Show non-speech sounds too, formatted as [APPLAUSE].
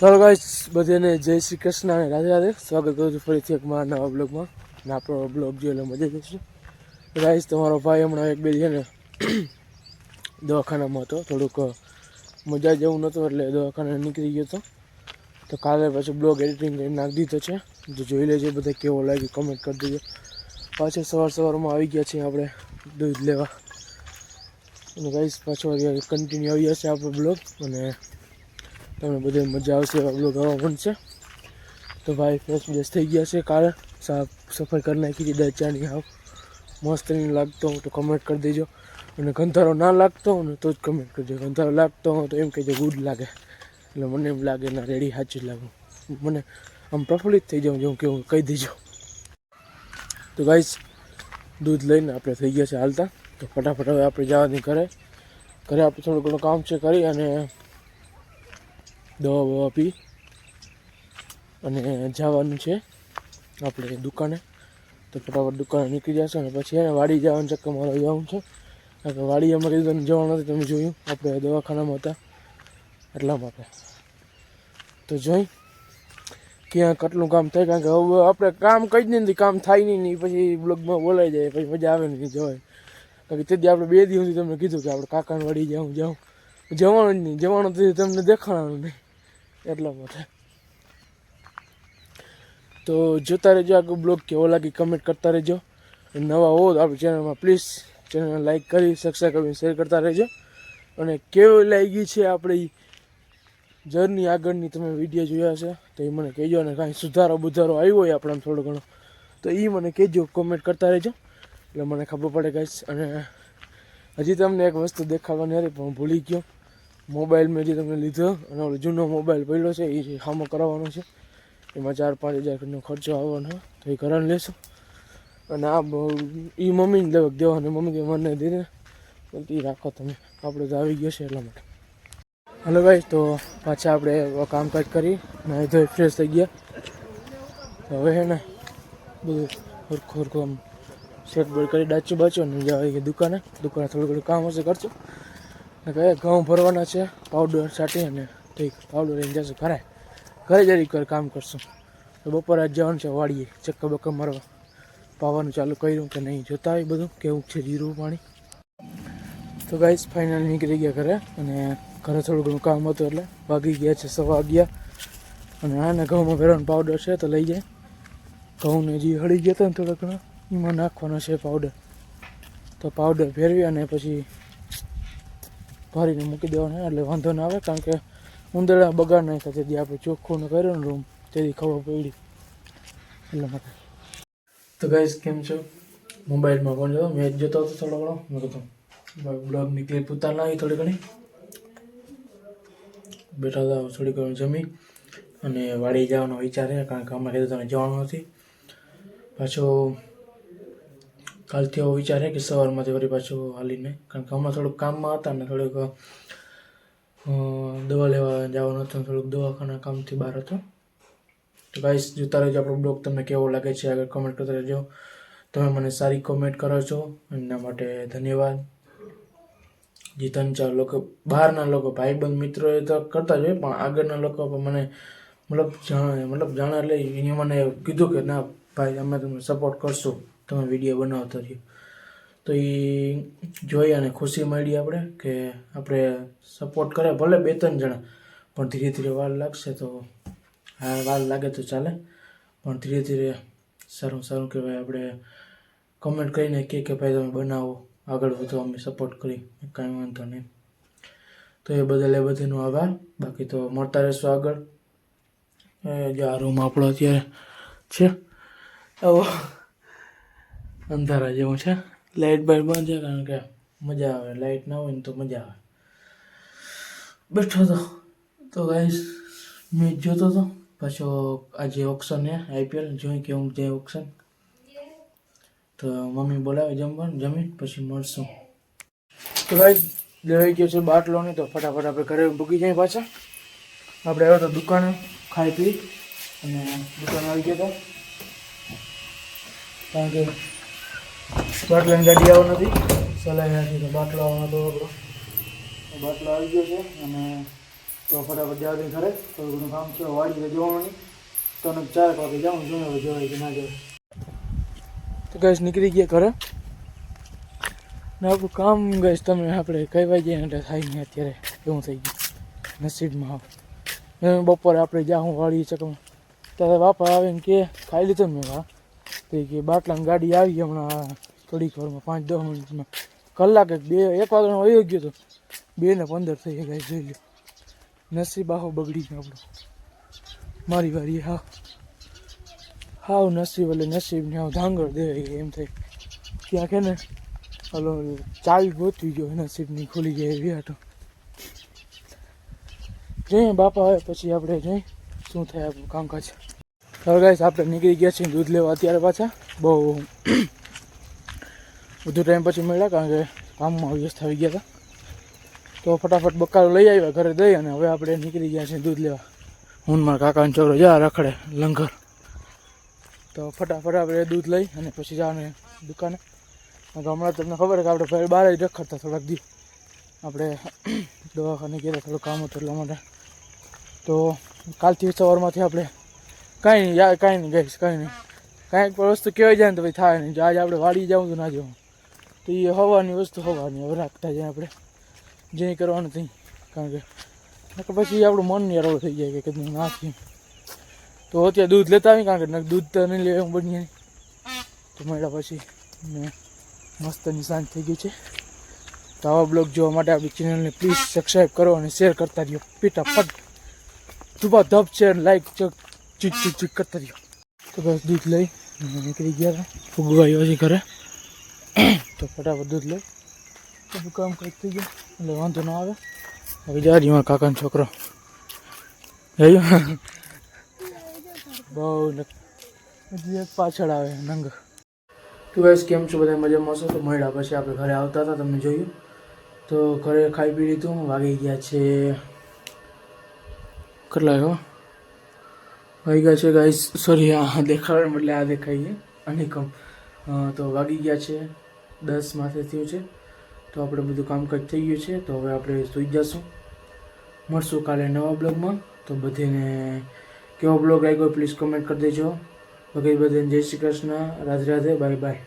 ચાલો ગાઈસ બધાને જય શ્રી કૃષ્ણ અને રાધે રાધે. સ્વાગત કરું છું ફરીથી એક મારા નવા બ્લોગમાં અને આપણો બ્લોગ જોઈએ એટલે મજા જશે. ગાઈસ તમારો ભાઈ હમણાં એક બે છે ને, [CLEARS THROAT] દવાખાનામાં હતો. થોડુંક મજા જેવું નહોતું, એટલે દવાખાને નીકળી ગયો હતો. તો કાલે પછી બ્લોગ એડિટિંગ કરી નાખી દીધો છે. જો જોઈ લેજો બધા કેવો લાગ્યો કમેન્ટ કરી દેજો. પાછા સવાર સવારમાં આવી ગયા છીએ આપણે દૂધ લેવા. અને ગાઈસ પાછો કન્ટિન્યુ આવી જશે આપણો બ્લોગ અને તમને બધે મજા આવશે એવા બ્લોગ આવવા બનશે તો ભાઈ ફ્રેશ બેસ થઈ ગયા છે કાલે. સાફ સફાઈ કરી નાખી દીધા દચાની હાવ. મસ્ત નહીં લાગતો હોય તો કમેન્ટ કરી દેજો. અને ગંધારો ના લાગતો હોય ને તો જ કમેન્ટ કરજો ગંધારો લાગતો હોય તો એમ કહેજો, ગુડ લાગે. એટલે મને એમ લાગે, ના રેડી સાચી લાગુ. મને આમ પ્રફુલ્લિત થઈ જાઉં જેવું કેવું કહી દેજો. તો ગાઈશ દૂધ લઈને આપણે થઈ ગયા છે હાલતા. તો ફટાફટ હવે આપણે જવાની ઘરે. ઘરે આપણે થોડું ઘણું કામ છે કરી અને દવા બવા પી અને જવાનું છે આપણે દુકાને. તો ફટાફટ દુકાને નીકળી જશે અને પછી એને વાડી જવાનું ચક્કર મારો જવાનું છે. કારણ કે વાડી અમારે કીધું જવાનું નથી, તમે જોયું. આપણે દવાખાનામાં હતા, એટલા માટે. તો જોઈ, ક્યાં કેટલું કામ થાય, કારણ કે હવે આપણે કામ કંઈ જ નથી કામ થાય નહીં નહીં, પછી બ્લોગમાં બોલાઈ જાય, પછી મજા આવે નહીં જવાય કારણ કે તેથી આપણે બે દિવસથી તમને કીધું કે આપણે કાકાને વાડી જાઉં જાઉં. જવાનું જ નહીં, જવાનું તમને દેખાવાનું નહીં. એટલા માટે. તો જોતા રહેજો આગળ બ્લોગ કેવો લાગે કમેન્ટ કરતા રહેજો. નવા હો તો આપણી ચેનલમાં પ્લીઝ ચેનલને લાઈક કરી સબસ્ક્રાઈબ કરી શેર કરતા રહેજો. અને કેવી લાગી છે આપણી જર્ની આગળની તમે વીડિયો જોયા છે, તો એ મને કહેજો અને કાંઈ સુધારો બુધારો આવ્યો હોય આપણને થોડો ઘણો, તો એ મને કહેજો કોમેન્ટ કરતા રહેજો. એટલે મને ખબર પડે ગાઈશ અને હજી તમને એક વસ્તુ દેખાડવાની હતી પણ હું ભૂલી ગયો. મોબાઈલ મેં જે તમને લીધો અને ઓલો જૂનો મોબાઈલ પડ્યો છે એ સામો કરાવવાનો છે. એમાં ચાર પાંચ હજારનો ખર્ચો આવવાનો, તો એ કરાવી લેશું. અને આ એ મમ્મીને લેવા દેવાનું, મમ્મી કે મને દીધે એ રાખો તમે આપણે તો આવી ગયો છે એટલા માટે. હલો ભાઈ તો પાછા આપણે કામકાજ કરી નાહી ધોઈ ફ્રેશ થઈ ગયા. હવે હે ને, બધું હરખું હરખું આમ સેટ બેટ કરી, ડાચું બાચું, અને જવા દુકાને. દુકાને થોડું ઘણું કામ હશે, કરશું. કહે, ઘઉં ભરવાના છે પાવડર છાંટી અને ઠીક પાવડર લઈને જશું ઘરે. ઘરે જરી કર કામ કરશું. તો બપોરે આજ જવાનું છે, વાડીએ ચક્કર બક્કર મારવા. પાવાનું ચાલુ કર્યું કે નહીં, જોતા આવી બધું, કેવું છે જીરું પાણી. તો ગાઈસ ફાઇનલ નીકળી ગયા ઘરે અને ઘરે થોડું ઘણું કામ હતું એટલે વાગી ગયા છે સવા ગયા અને આને ઘઉંમાં ભરવાનો પાવડર છે તો લઈ જાય. ઘઉંને જે હળી ગયા હતા ને થોડા ઘણા. એમાં નાખવાનો છે પાવડર તો પાવડર ફેરવી અને પછી ભરીને મૂકી દેવાનું એટલે વાંધો ના આવે, કારણ કે ઉંદરડા બગાડ નહીં થાય તેથી આપણે ચોખ્ખું ને કર્યું ને રૂમ તેથી ખબર પડી. એટલા માટે તો ગાઈઝ કેમ છો? મોબાઈલમાં પણ જો મેચ જોતો હતો થોડો ઘણો. મેં કીધું બ્લોગની ક્લિપ ઉતાર લાવી થોડી ઘણી. બેઠા હતા થોડી ઘણી જમી અને વાડી જવાનો વિચાર છે, કારણ કે અમારે તને જવાનું નથી. પાછો કાલથી એવો વિચાર છે કે સવારમાંથી વળી પાછું હાલીને, કારણ કે હમણાં થોડુંક કામમાં હતા ને થોડુંક દવા લેવા જવાનું હતું થોડુંક દવાખાના કામથી બહાર હતો. તો ગાઈસ જોતા રહેજો આપણો બ્લોગ તમને કેવો લાગે છે, આગળ કમેન્ટ કરતા રહેજો. તમે મને સારી કોમેન્ટ કરો છો, એના માટે ધન્યવાદ. જે ત્રણ ચાર લોકો, બહારના લોકો, ભાઈબંધ મિત્રો એ તો કરતા જ હોય, પણ આગળના લોકો મને મતલબ જાણે મતલબ જાણે એટલે એને મને કીધું કે ના, ભાઈ, અમે તમને સપોર્ટ કરશું. તમે વીડિયો બનાવતો રહ્યો. તો એ જોઈ અને ખુશી મળી આપણે કે આપણે સપોર્ટ કરે ભલે બે ત્રણ જણા, પણ ધીરે ધીરે વાર લાગશે તો હા, વાર લાગે તો ચાલે. પણ ધીરે ધીરે સારું સારું કહેવાય આપણે કમેન્ટ કરીને કે કે ભાઈ તમે બનાવો, આગળ વધો, અમે સપોર્ટ કરી, કાંઈ વાંધો નહીં. તો એ બદલ બધીનો આભાર. બાકી તો મળતા રહેશું આગળ. જે આ રૂમ આપણો અત્યારે છે. આવો. અંધારા જેવું છે. લાઇટ બાઇટ બંધ છે કારણ કે મજા આવે. લાઇટ ના હોય ને તો મજા આવે. બેઠો હતો તો ગાઈસ મેચ જોતો હતો પાછો આજે ઓપ્શન છે આઈપીએલ જોઈ કેવું જાય ઓપ્શન તો મમ્મી બોલાવે જમવાનું જમીન, પછી મળશું. તો ભાઈ લેવાઈ ગયો છે બાટલો ને તો ફટાફટ આપણે ઘરે ભૂકી જાય પાછા. આપણે આવ્યો તો દુકાને ખાઈ પી અને દુકાન આવી ગયો તો. કારણ કે બાટલાની ગાડી આવો નથી. સલાહ નથી તો બાટલો આવવાનો હતો આપણો બાટલો આવી ગયો છે અને તો ફટાફટ જવા દે ઘરે. થોડું ઘણું કામ છે, વાડી જવાનું. તો ચાર વાગે જાઉં જોઈએ હવે જોવાય કે ના જવાય. તો ગેસ નીકળી ગયા ઘરે. ને આપણું કામ ગઈશ તમે આપણે કઈ વાગ્યા એટલે થાય નહીં અત્યારે. એવું થઈ ગયું. નસીબમાં હા બપોરે આપણે જાઉં વાળી ચકમાં. ત્યારે બાપા આવીને કે, ખાઈ લીધું ને મેં, હા? તો કે, બાટલાની ગાડી આવી હમણાં. થોડીક વારમાં પાંચ દસ મિનિટમાં કલાક બે, એક વાગ્યાનો વયો ગયો તો બે ને પંદર થઈ ગયા જોઈ લો નસીબ આહો બગડી ગયો આપણું. મારી વારી, હા. હાવ નસીબ, એટલે નસીબ ને હાવ ધાંગર દેવાય એમ થાય. ત્યાં કે ને હલો ચાવી ગોતવી ગયો નસીબની ખુલી જાય એવી હાટો જઈએ બાપા આવે પછી આપણે જઈ, શું થાય આપણું કામકાજ. હવે ગાઈસ, આપણે નીકળી ગયા છીએ દૂધ લેવા અત્યારે પાછા. બહુ વધુ ટાઈમ પછી મળ્યા કારણ કે કામમાં વ્યસ્ત થઈ ગયા હતા. તો ફટાફટ બકાલો લઈ આવ્યા, ઘરે દઈ અને હવે આપણે નીકળી ગયા છીએ દૂધ લેવા. હું મારા કાકાનો છોકરો જા રખડે લંગર. તો ફટાફટ આપણે દૂધ લઈ અને પછી જવાનું દુકાને. હમણાં તમને ખબર કે આપણે ભાઈ બહાર જ રખડતા થોડાક દી. આપણે [CLEARS THROAT] દવાખાને ગયા થોડું કામ હતું એટલા માટે. તો કાલથી સવારમાંથી આપણે કાંઈ નહીં કાંઈ નહીં ગઈશ કાંઈ નહીં. કાંઈક પણ વસ્તુ કહેવાય જાય ને તો ભાઈ થાય નહીં. આજે આપણે વાડી જવું તો ના જવું. તો એ હવાની વસ્તુ હવાની, હવે રાખતા જાય આપણે. જે કરવાનું થઈ કારણ કે પછી આપણું મન યાર થઈ જાય કે કદું નાખી તો અત્યારે દૂધ લેતા આવી કારણ કે દૂધ તો નહીં લેવું જાય તો મળ્યા પછી ને મસ્ત નિશાન થઈ ગયું છે. તો આવા બ્લોગ જોવા માટે આપણી ચેનલને પ્લીઝ સબસ્ક્રાઈબ કરો અને શેર કરતા રહ્યો. પીટા ફટ ધુબા ધબ છે. લાઈક ચક, ચીક ચીક કરતા રહ્યો. તો બસ દૂધ લઈ નીકળી ગયા ફુગ્ગો આવ્યો છે ઘરે. તો ફટાફટ દૂધ લઈ. બધું કામ થઈ ગયું. એટલે વાંધો ન આવે. હવે જા રહ્યો મારા કાકાનો છોકરો. જોયું બહુ હજી એક પાછળ આવે, નંગ. તો બસ કેમ છો? બધા મજામાં છો? તો મળ્યા પછી આપણે ઘરે આવતા હતા તમે જોયું. તો ઘરે ખાઈ પી લીધું, વાગી ગયા છે કેટલા એવા વાગી ગયા છે ગાઈસ સોરી આ દેખાડે એટલે આ દેખાઈએ અનિકમ. તો વાગી ગયા છે દસ માથે થયું છે. તો આપણે બધું કામકાજ થઈ ગયું છે. તો હવે આપણે સૂઈ જશું. મળશું કાલે નવા બ્લોગમાં. તો બધીને કેવો બ્લોગ લાગ્યો પ્લીઝ કમેન્ટ કરી દેજો. વગેરે બધાને જય શ્રી કૃષ્ણ. રાધે રાધે. Bye bye.